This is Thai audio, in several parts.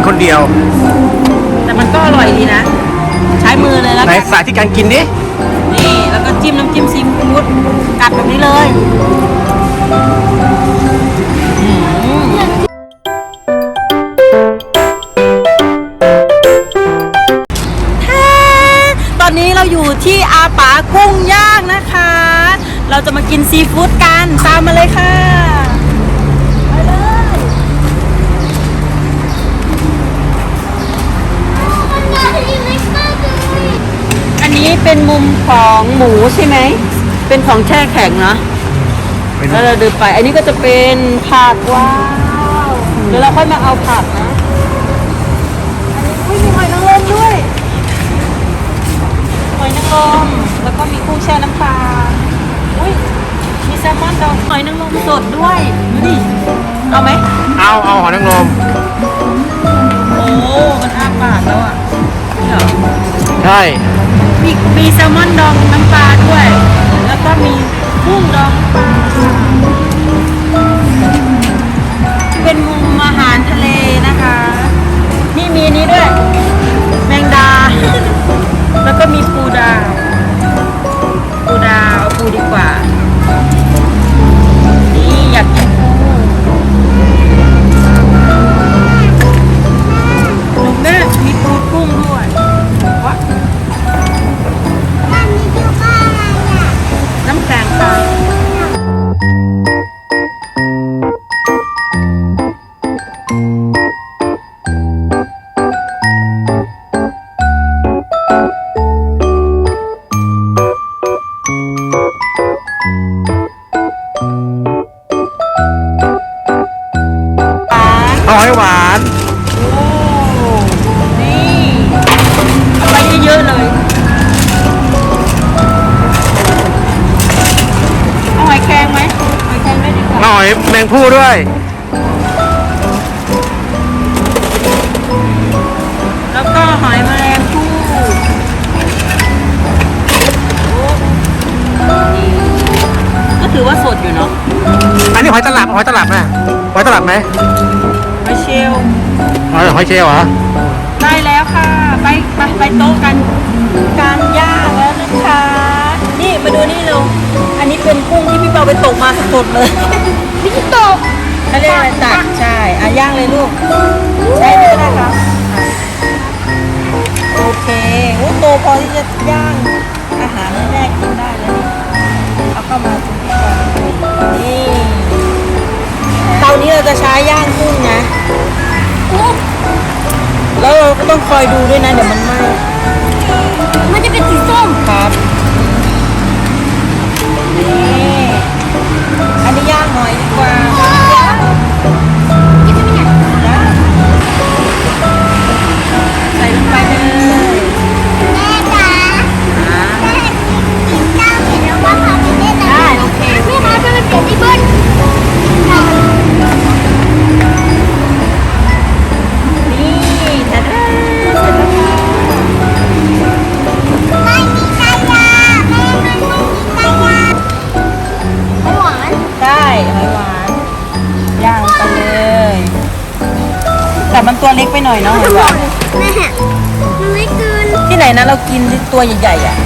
นคนเดียว แต่มันก็อร่อยดีนะ ใช้มือเลยแล้วไหนกันสาธิตการกินดินี่แล้วก็จิ้มน้ำจิ้มซีฟู้ดกัดแบบนี้เลยอืมท่าตอนนี้เราอยู่ที่อาป๋ากุ้งย่างนะคะ เราจะมากินซีฟู้ดกันตามมาเลยค่ะไปเลย อั นนี้เป็นมุมของหมูใช่ไหม เป็นของแช่แข็งเนาะแล้วเราเดินไป อันนี้ก็จะเป็นผักว้าวเดี๋ยวเราค่อยมาเอาผักนะ อันนี้อุ้ยมีหอยนางรมด้วย หอยนางรม แล้วก็มีกุ้งแช่น้ำปลา อุ้ยมีแซลมอนดองหอยนางรมสดด้วยดูดิเอาไหม เอาเอาหอยนางรมโอ้ มันอ้าปากแล้วอะนี่เหรอ ใช่ มีมีแซลมอนดองน้ำ หอยตลับหอยตลับนะหอยตลับไหมหอยเชลลหอยหอยเชลล์เหรอได้แล้วค่ะ ไปไปไปโต๊ะกัน การย่างแล้วนะคะ นี่มาดูนี่เร็วอันนี้เป็นกุ้งที่พี่เปาไปตกมาสดๆเลยพี่ตกเขาเรียกอะไรตักใช่อะย่างเลยลูก ใช่เลยนะคะอะโอเคโอ้โตพอที่จะย่างอาหารให้แม่กินได้แล้วนี่เอาเข้ามาตรงนี้ก่อนนี่ เตานี้เราจะใช้ย่างกุ้งนะ แล้วเราก็ต้องคอยดูด้วยนะ เดี๋ยวมันไหม้มันจะเป็นสีส้มครับ น่อยเนาะหอยหวานแม่มันไม่เกินที่ไหนนะเรากินที่ตัวใหญ่ๆอะ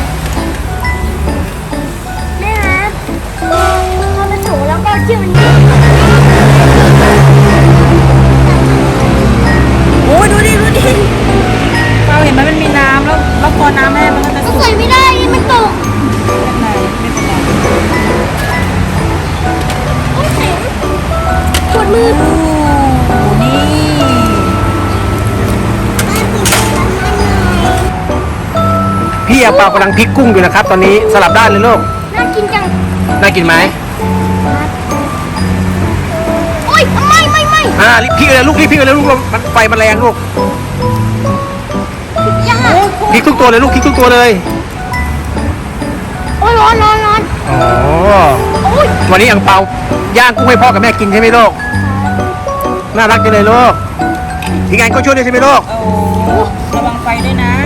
พี่อาเปากำลังพลิกกุ้งอยู่นะครับ ตอนนี้สลับด้านเลยลูกน่ากินจังน่ากินไหมโอ้ยไม่ไม่ไม่อ่ารีบพลิกเลยลูกรีบพลิกเลยลูกมันไฟมันแรงลูกยังโอ้อะยพลิกทุกตัวเลยลูกพลิกทุกตัวเลยโอ้ยร้อนร้อนร้อนอ๋อโอ้ยวันนี้อังเปาย่างกุ้งให้พ่อกับแม่กินใช่ไหมลูกน่ารักจังเลยลูกทีมงานก็ช่วยด้วยใช่ไหมลูกโอ้ระวังไฟด้วยนะ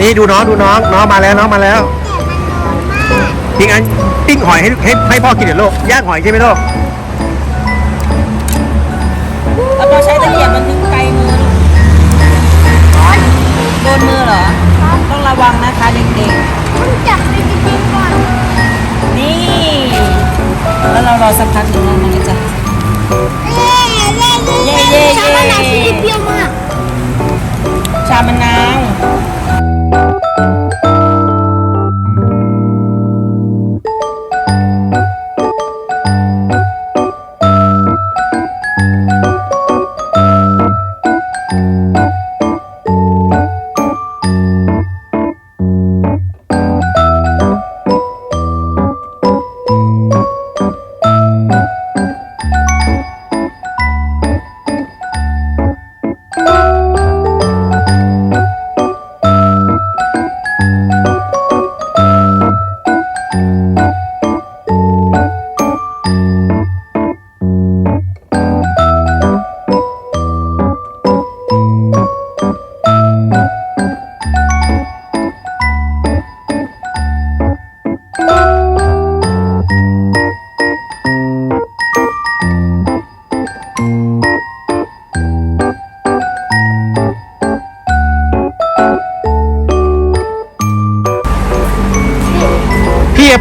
นี่ดูน้องดูน้องน้องมาแล้วน้องมาแล้วแต่มันร้อนมากทีมงานปิ้งหอยให้ให้ให้พ่อกินเดี๋ยวลูกย่างหอยใช่ไหมลูกแล้วเราใช้ตะเกียบมันถึงไกลมือโดนมือเหรอ ต้องระวังนะคะเด็กต้องจับไปจริงๆก่อนๆนี่ แล้วเรารอสักพักหนึ่งนะมันก็จะ เย้เย้เย้เย้เย้ชามะนาวสีเปรี้ยวมาก ชามะนาว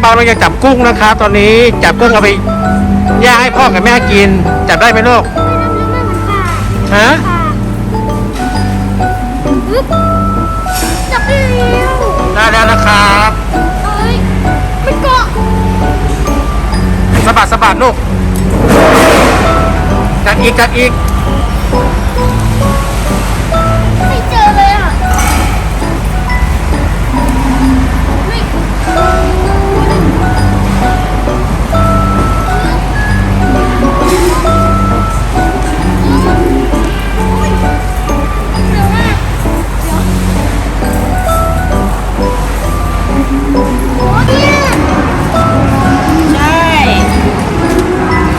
ปาเราจะจับกุ้งนะครับ ตอนนี้จับกุ้งเอาไปย่างให้พ่อกับแม่กิน จับได้ไหมลูกฮะปึ๊บจับได้แล้วได้แล้วนะครับเอ้ยมันเกาะสะบัดสะบัดลูกจัดอีกจัดอีก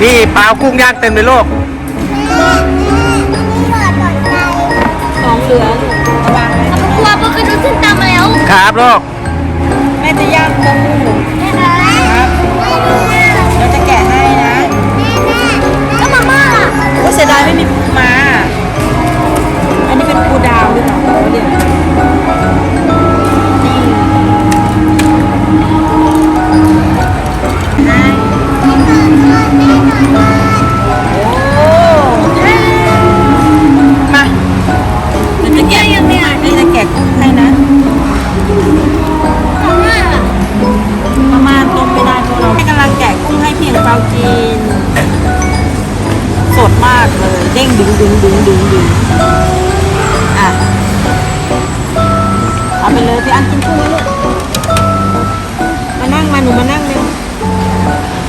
นี่เปากุ้งย่างเต็มเลยลูกของเหลือลูกระวังไว้เอากลัวเพราะกระโดดขึ้นตามมาแล้ว ครับลูกแม่จะย่างกุ้ง ด้งดึงดึงดึงดึงดึงอะเอาไปเลยพี่อันกินกุ้งไหมลูกมานั่งมาหนูมานั่งเร็ว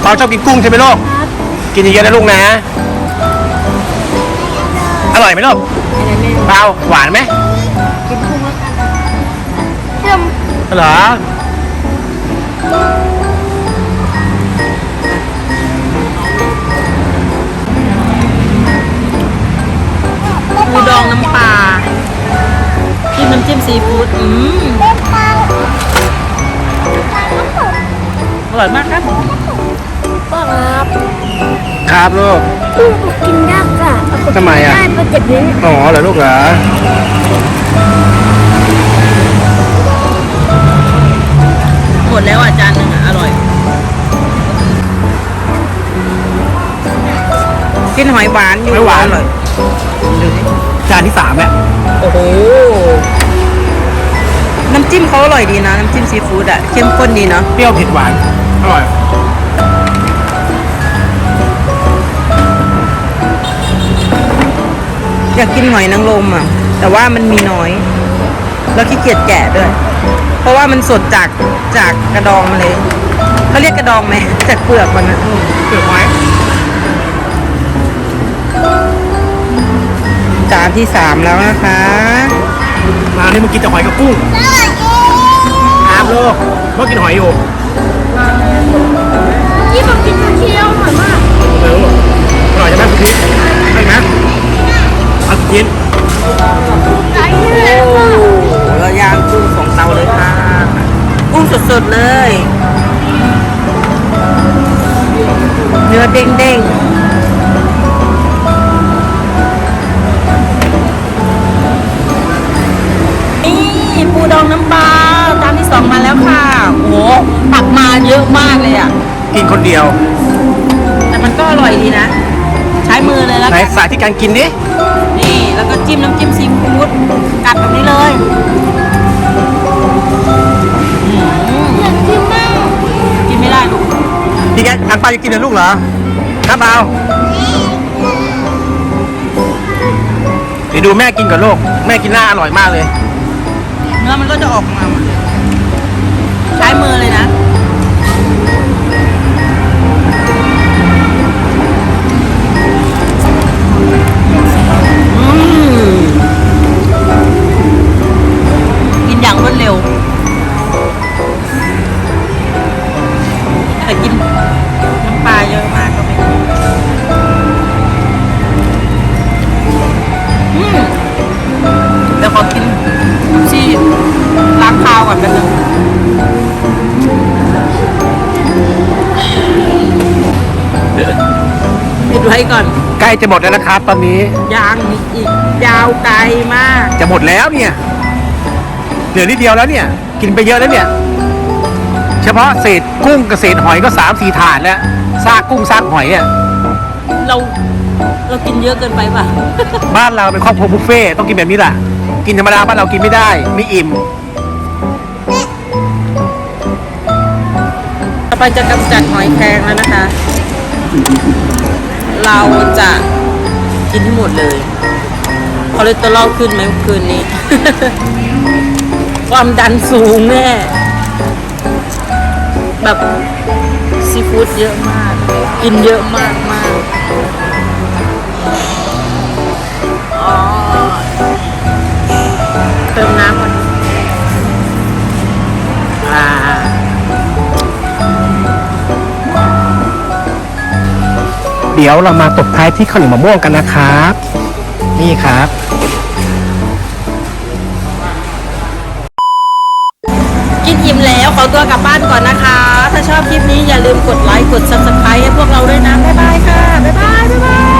เปาชอบกินกุ้งใช่ไหมลูกครับกินเยอะๆนะลูกนะ อร่อยไหมลูกอะไรแม่เปาหวานไหมกินกุ้งแล้วกันเริ่มเหรอ ปูดองน้ำปลาจิ้มน้ำจิ้มซีฟู้ดอืมเล่นเปล่าอร่อยมากครับก็ครับครับลูกกุ้งกินยากอะทำไมอะได้เพราะเจ็บลิ้นอ๋อเหรอลูกเหรอหมดแล้วอะจานหนึ่งอะอร่อย กินหอยหวานอยู่ไม่หวานอร่อยจานที่สามแล้วโอ้โห น้ำจิ้มเขาอร่อยดีนะ น้ำจิ้มซีฟู้ดอะเข้มข้นดีเนาะ เปรี้ยวเผ็ดหวาน อร่อย อยากกินหอยนางรมอะแต่ว่ามันมีน้อย แล้วขี้เกียจแกะด้วย เพราะว่ามันสดจากจากกระดองมาเลยเขาเรียกกระดองไหมจากเปลือกมันนะอืมเปลือกไม้จ ที่สามแล้วนะคะมานี่มึงกินแต่หอยกับกุ้งได้เองครับลูกเมื่อกินหอยอยู่ที่ผมกินเคี้ยวอร่อยมากเออลูกอร่อยใช่ไหมคุณพี่ใช่ไหมเอากินไก่เลโอ้ยเราย่างกุ้งสองเตาเลยค่ะ กุ้งสดๆเลย เนื้อเด้งๆ อะมากเลยอะ กินคนเดียว แต่มันก็อร่อยดีนะ ใช้มือเลยแล้วไหนกันสาธิตการกินดินี่แล้วก็จิ้มน้ำจิ้มซีฟู้ดกัดแบบนี้เลยอยากกินมากกินไม่ได้ลูกพี่แกอังเปาจะกินเหรอลูกเหรอครับเปาเดี๋ยวดูแม่กินกับลูกแม่กินหน้าอร่อยมากเลย เนื้อมันก็จะออกมาหมดเลยใช้มือเลย ก่อน ใกล้จะหมดแล้วนะครับ ตอนนี้ยางมีอีกยาวไกลมาก จะหมดแล้วเนี่ยเหลือนิดเดียวแล้วเนี่ย กินไปเยอะแล้วเนี่ย เฉพาะเศษกุ้งกับเศษหอยก็สามสี่ถาดแล้วซากกุ้งซากหอยอะเราเรากินเยอะเกินไปป่ะ บ้านเราเป็นครอบครัวบุฟเฟ่ต์ต้องกินแบบนี้แหละกินธรรมดาบ้านเรากินไม่ได้ไม่อิ่ม ต่อไปจะกำจัดหอยแครงแล้วนะคะ เราจะกินให้หมดเลยคอเลสเตอรอลขึ้นไหมคืนนี้ ความดันสูงแน่แบบซีฟู้ดเยอะมาก กินเยอะมากมากอ๋อ เดี๋ยวเรามาตบท้ายที่ข้าวเหนียวมะม่วงกันนะครับ นี่ครับ กินอิ่มแล้วขอตัวกลับบ้านก่อนนะคะ ถ้าชอบคลิปนี้อย่าลืมกดไลค์ กด subscribe ให้พวกเราด้วยนะ บ๊ายบายค่ะ บ๊ายบาย บ๊ายบาย